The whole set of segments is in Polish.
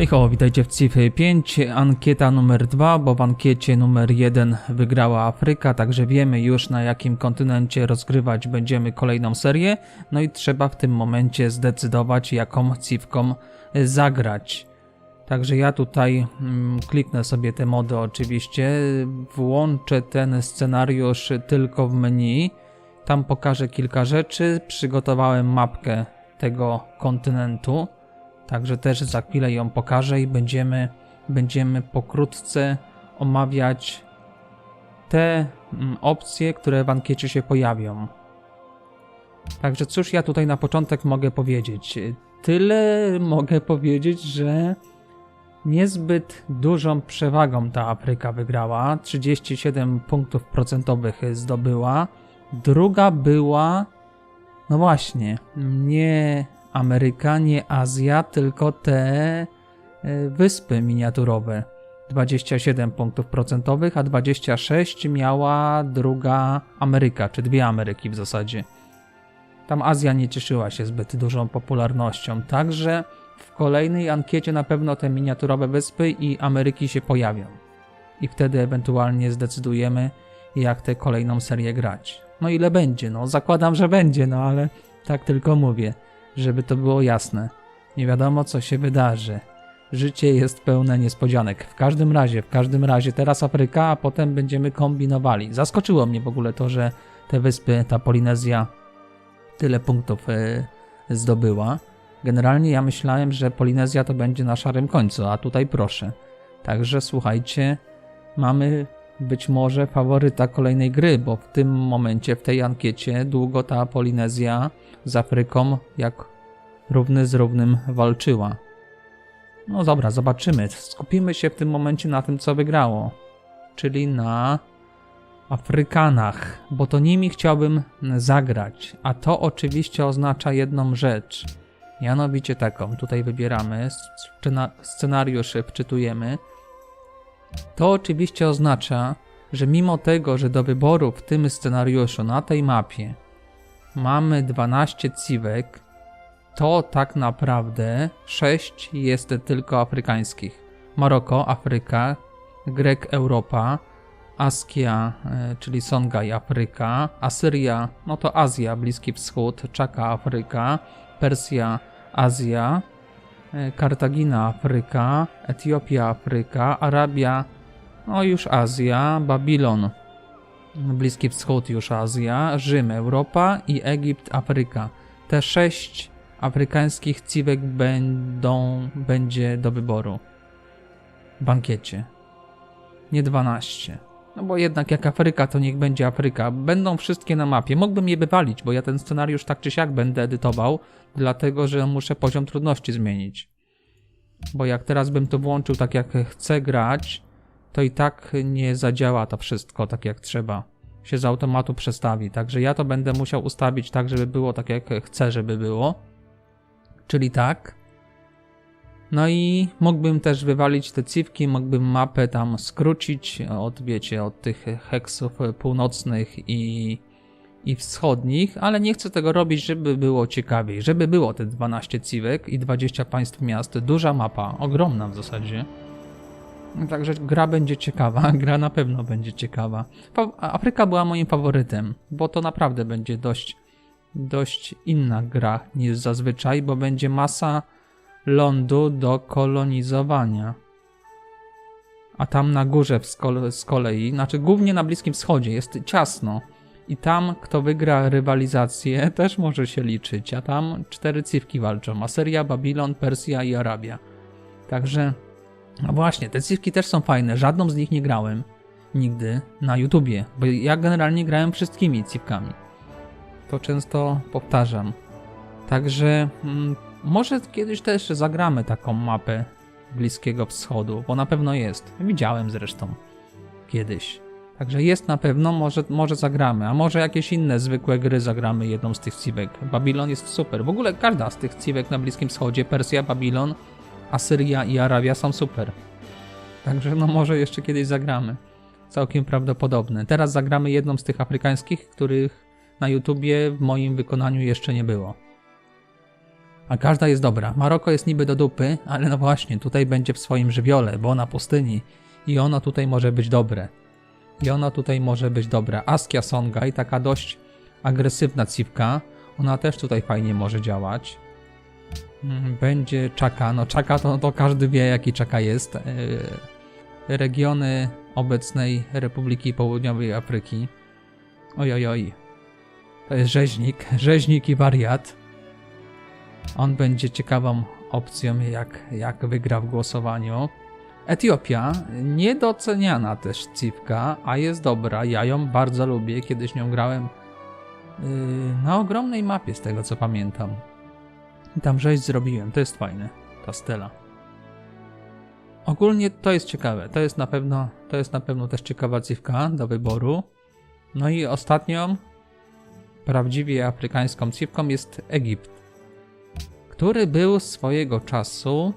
Hej ho, witajcie w CIF 5, ankieta numer 2, bo w ankiecie numer 1 wygrała Afryka, także wiemy już na jakim kontynencie rozgrywać będziemy kolejną serię, no i trzeba w tym momencie zdecydować jaką CIFką zagrać. Także ja tutaj mm, kliknę sobie te mody oczywiście, włączę ten scenariusz tylko w menu, tam pokażę kilka rzeczy, przygotowałem mapkę tego kontynentu. Także też za chwilę ją pokażę i będziemy, będziemy pokrótce omawiać te mm, opcje, które w ankiecie się pojawią. Także cóż ja tutaj na początek mogę powiedzieć? Tyle mogę powiedzieć, że niezbyt dużą przewagą ta Afryka wygrała. 37 punktów procentowych zdobyła. Druga była, no właśnie, nie Ameryka, nie Azja, tylko te e, wyspy miniaturowe. 27 punktów procentowych, a 26 miała druga Ameryka, czy dwie Ameryki w zasadzie. Tam Azja nie cieszyła się zbyt dużą popularnością, także w kolejnej ankiecie na pewno te miniaturowe wyspy i Ameryki się pojawią. I wtedy ewentualnie zdecydujemy, jak tę kolejną serię grać. No ile będzie? No zakładam, że będzie, no ale tak tylko mówię żeby to było jasne. Nie wiadomo, co się wydarzy. Życie jest pełne niespodzianek. W każdym razie, w każdym razie teraz Afryka, a potem będziemy kombinowali. Zaskoczyło mnie w ogóle to, że te wyspy, ta Polinezja tyle punktów y, zdobyła. Generalnie ja myślałem, że Polinezja to będzie na szarym końcu, a tutaj proszę. Także słuchajcie, mamy być może faworyta kolejnej gry, bo w tym momencie, w tej ankiecie, długo ta Polinezja z Afryką jak równy z równym walczyła. No dobra, zobaczymy. Skupimy się w tym momencie na tym, co wygrało, czyli na Afrykanach, bo to nimi chciałbym zagrać, a to oczywiście oznacza jedną rzecz. Mianowicie taką, tutaj wybieramy, scenariusz wczytujemy. To oczywiście oznacza, że mimo tego, że do wyboru w tym scenariuszu na tej mapie mamy 12 ciwek, to tak naprawdę 6 jest tylko afrykańskich. Maroko, Afryka, Grek, Europa, Askia, e, czyli Songaj, Afryka, Asyria, no to Azja, Bliski Wschód, Czaka, Afryka, Persja, Azja, Kartagina, Afryka, Etiopia, Afryka, Arabia, no już Azja, Babilon, Bliski Wschód już Azja, Rzym Europa i Egipt Afryka. Te sześć afrykańskich ciwek będą, będzie do wyboru bankiecie. Nie 12. No bo jednak jak Afryka, to niech będzie Afryka. Będą wszystkie na mapie. Mógłbym je wywalić, bo ja ten scenariusz tak czy siak będę edytował, dlatego że muszę poziom trudności zmienić. Bo jak teraz bym to włączył tak jak chcę grać, to i tak nie zadziała to wszystko tak jak trzeba. Się z automatu przestawi. Także ja to będę musiał ustawić tak, żeby było tak jak chcę, żeby było. Czyli tak. No i mógłbym też wywalić te cywki, mógłbym mapę tam skrócić od, wiecie, od tych heksów północnych i, i wschodnich, ale nie chcę tego robić, żeby było ciekawiej, żeby było te 12 ciwek i 20 państw miast, duża mapa, ogromna w zasadzie. Także gra będzie ciekawa, gra na pewno będzie ciekawa. Afryka była moim faworytem, bo to naprawdę będzie dość, dość inna gra niż zazwyczaj, bo będzie masa lądu do kolonizowania. A tam na górze z kolei, znaczy głównie na Bliskim Wschodzie, jest ciasno. I tam, kto wygra rywalizację, też może się liczyć. A tam cztery cywki walczą: Asyria, Babilon, Persja i Arabia. Także no właśnie, te cywki też są fajne. Żadną z nich nie grałem nigdy na YouTubie, bo ja generalnie grałem wszystkimi cywkami. To często powtarzam. Także mm, może kiedyś też zagramy taką mapę Bliskiego Wschodu, bo na pewno jest. Widziałem zresztą kiedyś. Także jest na pewno, może, może zagramy, a może jakieś inne zwykłe gry zagramy jedną z tych cywek. Babilon jest super. W ogóle każda z tych cywek na Bliskim Wschodzie, Persja, Babilon, Asyria i Arabia są super. Także no może jeszcze kiedyś zagramy. Całkiem prawdopodobne. Teraz zagramy jedną z tych afrykańskich, których na YouTubie w moim wykonaniu jeszcze nie było. A każda jest dobra. Maroko jest niby do dupy, ale no właśnie, tutaj będzie w swoim żywiole, bo na pustyni. I ono tutaj może być dobre. I ono tutaj może być dobre. Askia Songhai, taka dość agresywna cipka. Ona też tutaj fajnie może działać. Mm, Będzie Czaka. No Czaka to, to każdy wie jaki Czaka jest. Yy, regiony obecnej Republiki Południowej Afryki. Oj, oj, oj. To jest rzeźnik. Rzeźnik i wariat. On będzie ciekawą opcją, jak, jak wygra w głosowaniu. Etiopia, niedoceniana też cipka, a jest dobra. Ja ją bardzo lubię. Kiedyś nią grałem yy, na ogromnej mapie, z tego co pamiętam. I tam rzeź zrobiłem. To jest fajne. Ta stela. Ogólnie to jest ciekawe. To jest na pewno, to jest na pewno też ciekawa cipka do wyboru. No i ostatnią, prawdziwie afrykańską cipką jest Egipt, który był swojego czasu,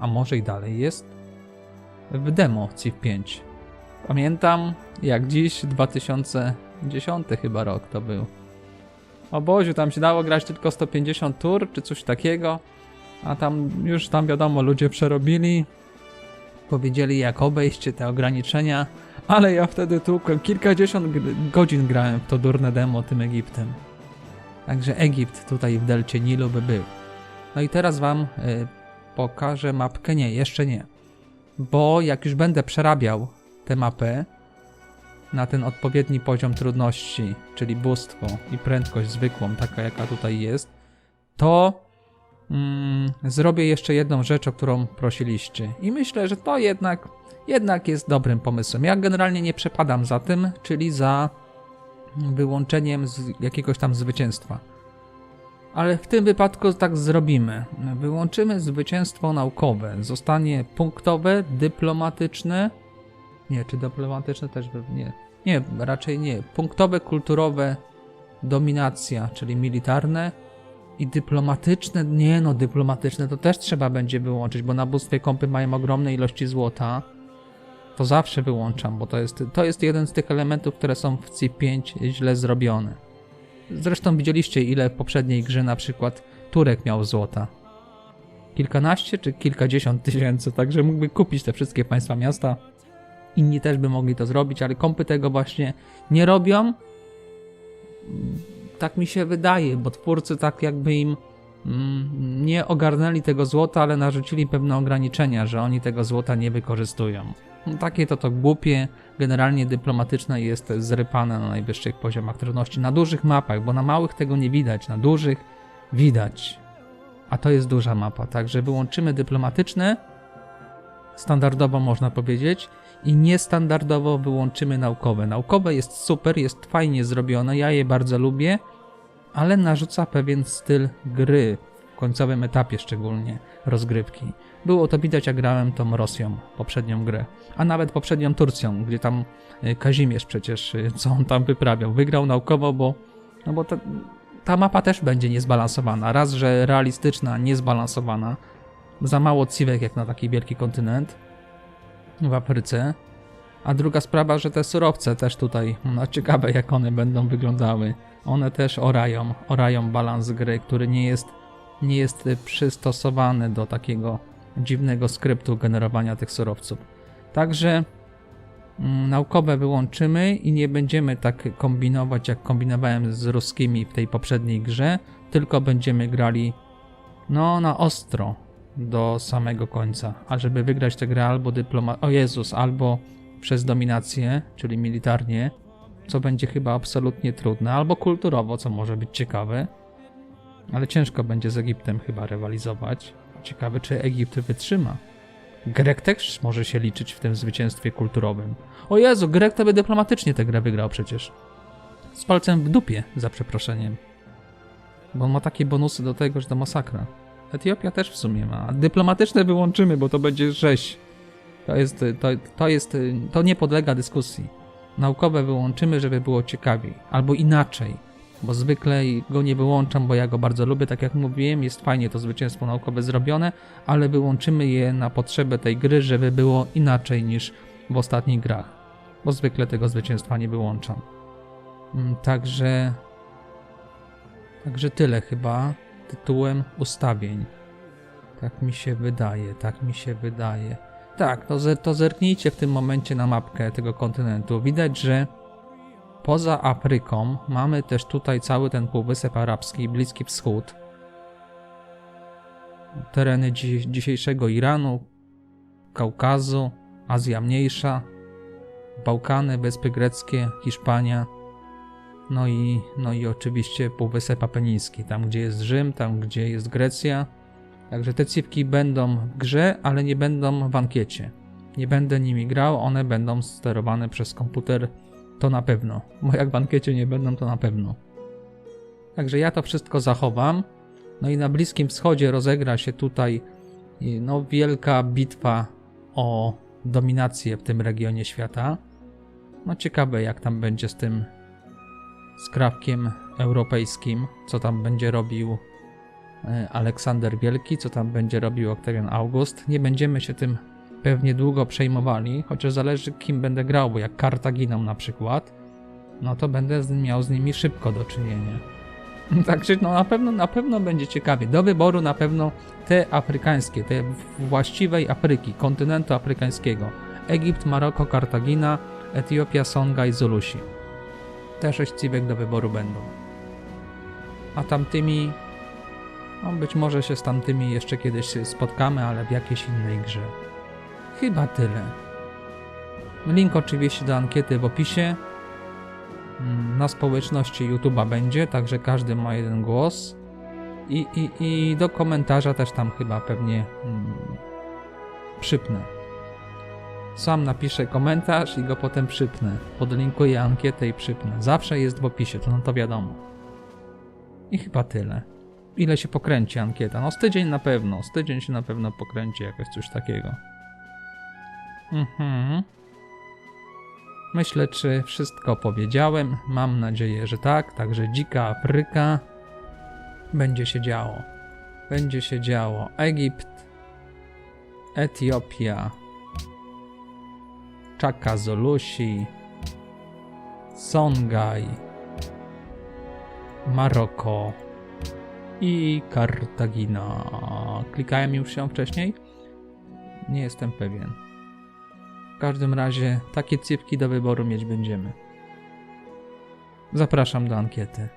a może i dalej jest, w demo CIF 5. Pamiętam jak dziś 2010 chyba rok to był. O Boziu, tam się dało grać tylko 150 tur czy coś takiego, a tam już tam wiadomo ludzie przerobili, powiedzieli jak obejść te ograniczenia, ale ja wtedy tłukłem kilkadziesiąt godzin grałem w to durne demo tym Egiptem. Także Egipt tutaj w delcie Nilu by był. No i teraz wam y, pokażę mapkę. Nie, jeszcze nie. Bo jak już będę przerabiał tę mapę na ten odpowiedni poziom trudności, czyli bóstwo i prędkość zwykłą, taka jaka tutaj jest, to mm, zrobię jeszcze jedną rzecz, o którą prosiliście. I myślę, że to jednak, jednak jest dobrym pomysłem. Ja generalnie nie przepadam za tym, czyli za wyłączeniem jakiegoś tam zwycięstwa. Ale w tym wypadku tak zrobimy. Wyłączymy zwycięstwo naukowe. Zostanie punktowe, dyplomatyczne. Nie, czy dyplomatyczne też. Nie. Nie, raczej nie. Punktowe, kulturowe, dominacja, czyli militarne. I dyplomatyczne, nie no, dyplomatyczne to też trzeba będzie wyłączyć, bo na bóstwie kompy mają ogromne ilości złota. To zawsze wyłączam, bo to jest, to jest jeden z tych elementów, które są w C5 źle zrobione. Zresztą widzieliście, ile w poprzedniej grze na przykład Turek miał złota. Kilkanaście czy kilkadziesiąt tysięcy, także mógłby kupić te wszystkie państwa miasta. Inni też by mogli to zrobić, ale kompy tego właśnie nie robią. Tak mi się wydaje, bo twórcy tak jakby im nie ogarnęli tego złota, ale narzucili pewne ograniczenia, że oni tego złota nie wykorzystują. No, takie to to głupie, generalnie dyplomatyczne jest zrypane na najwyższych poziomach trudności, na dużych mapach, bo na małych tego nie widać, na dużych widać. A to jest duża mapa, także wyłączymy dyplomatyczne, standardowo można powiedzieć, i niestandardowo wyłączymy naukowe. Naukowe jest super, jest fajnie zrobione, ja je bardzo lubię, ale narzuca pewien styl gry, w końcowym etapie szczególnie, rozgrywki. Było to widać, jak grałem tą Rosją, poprzednią grę, a nawet poprzednią Turcją, gdzie tam y, Kazimierz przecież, y, co on tam wyprawiał, wygrał naukowo, bo, no bo ta, ta mapa też będzie niezbalansowana. Raz, że realistyczna, niezbalansowana, za mało ciwek jak na taki wielki kontynent w Afryce, a druga sprawa, że te surowce też tutaj, no ciekawe jak one będą wyglądały. One też orają, orają balans gry, który nie jest, nie jest przystosowany do takiego dziwnego skryptu generowania tych surowców. Także mm, naukowe wyłączymy i nie będziemy tak kombinować, jak kombinowałem z ruskimi w tej poprzedniej grze, tylko będziemy grali no na ostro do samego końca. A żeby wygrać tę grę albo dyploma... O Jezus, albo przez dominację, czyli militarnie, co będzie chyba absolutnie trudne, albo kulturowo, co może być ciekawe. Ale ciężko będzie z Egiptem chyba rywalizować. Ciekawe, czy Egipt wytrzyma. Grek też może się liczyć w tym zwycięstwie kulturowym. O Jezu, Grek to by dyplomatycznie tę grę wygrał przecież. Z palcem w dupie, za przeproszeniem. Bo on ma takie bonusy do tego, że to masakra. Etiopia też w sumie ma. Dyplomatyczne wyłączymy, bo to będzie rzeź. To jest, to, to jest, to nie podlega dyskusji. Naukowe wyłączymy, żeby było ciekawiej. Albo inaczej, bo zwykle go nie wyłączam, bo ja go bardzo lubię, tak jak mówiłem, jest fajnie to zwycięstwo naukowe zrobione, ale wyłączymy je na potrzebę tej gry, żeby było inaczej niż w ostatnich grach, bo zwykle tego zwycięstwa nie wyłączam. Mm, Także, także tyle chyba tytułem ustawień. Tak mi się wydaje, tak mi się wydaje. Tak, to, to zerknijcie w tym momencie na mapkę tego kontynentu. Widać, że poza Afryką mamy też tutaj cały ten Półwysep Arabski, Bliski Wschód, tereny dzi- dzisiejszego Iranu, Kaukazu, Azja Mniejsza, Bałkany, Wyspy Greckie, Hiszpania, no i, no i oczywiście Półwysep Apeniński, tam gdzie jest Rzym, tam gdzie jest Grecja. Także te cipki będą w grze, ale nie będą w ankiecie. Nie będę nimi grał, one będą sterowane przez komputer, to na pewno. Bo jak w ankiecie nie będą, to na pewno. Także ja to wszystko zachowam. No i na Bliskim Wschodzie rozegra się tutaj no, wielka bitwa o dominację w tym regionie świata. No ciekawe jak tam będzie z tym skrawkiem europejskim, co tam będzie robił Aleksander Wielki, co tam będzie robił Octavian August. Nie będziemy się tym pewnie długo przejmowali, chociaż zależy kim będę grał, bo jak Kartaginą na przykład, no to będę miał z nimi szybko do czynienia. Także no na pewno, na pewno będzie ciekawie. Do wyboru na pewno te afrykańskie, te właściwej Afryki, kontynentu afrykańskiego. Egipt, Maroko, Kartagina, Etiopia, Songa i Zulusi. Te sześć cibek do wyboru będą. A tamtymi, no być może się z tamtymi jeszcze kiedyś spotkamy, ale w jakiejś innej grze. Chyba tyle. Link oczywiście do ankiety w opisie. Mm, Na społeczności YouTube'a będzie, także każdy ma jeden głos. I, i, I do komentarza też tam chyba pewnie mm, przypnę. Sam napiszę komentarz i go potem przypnę. Podlinkuję ankietę i przypnę. Zawsze jest w opisie, to no to wiadomo. I chyba tyle. Ile się pokręci ankieta? No z tydzień na pewno. Z tydzień się na pewno pokręci jakoś coś takiego. Mhm. Myślę, czy wszystko powiedziałem. Mam nadzieję, że tak. Także dzika Afryka. Będzie się działo. Będzie się działo. Egipt. Etiopia. Czaka Zolusi. Songaj. Maroko. I Kartagina. Klikałem już się wcześniej? Nie jestem pewien. W każdym razie takie cipki do wyboru mieć będziemy. Zapraszam do ankiety.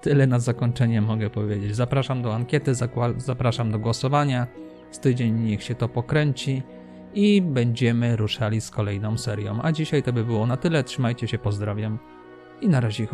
Tyle na zakończenie mogę powiedzieć. Zapraszam do ankiety, zapraszam do głosowania. Z tydzień niech się to pokręci i będziemy ruszali z kolejną serią. A dzisiaj to by było na tyle. Trzymajcie się, pozdrawiam i na razie.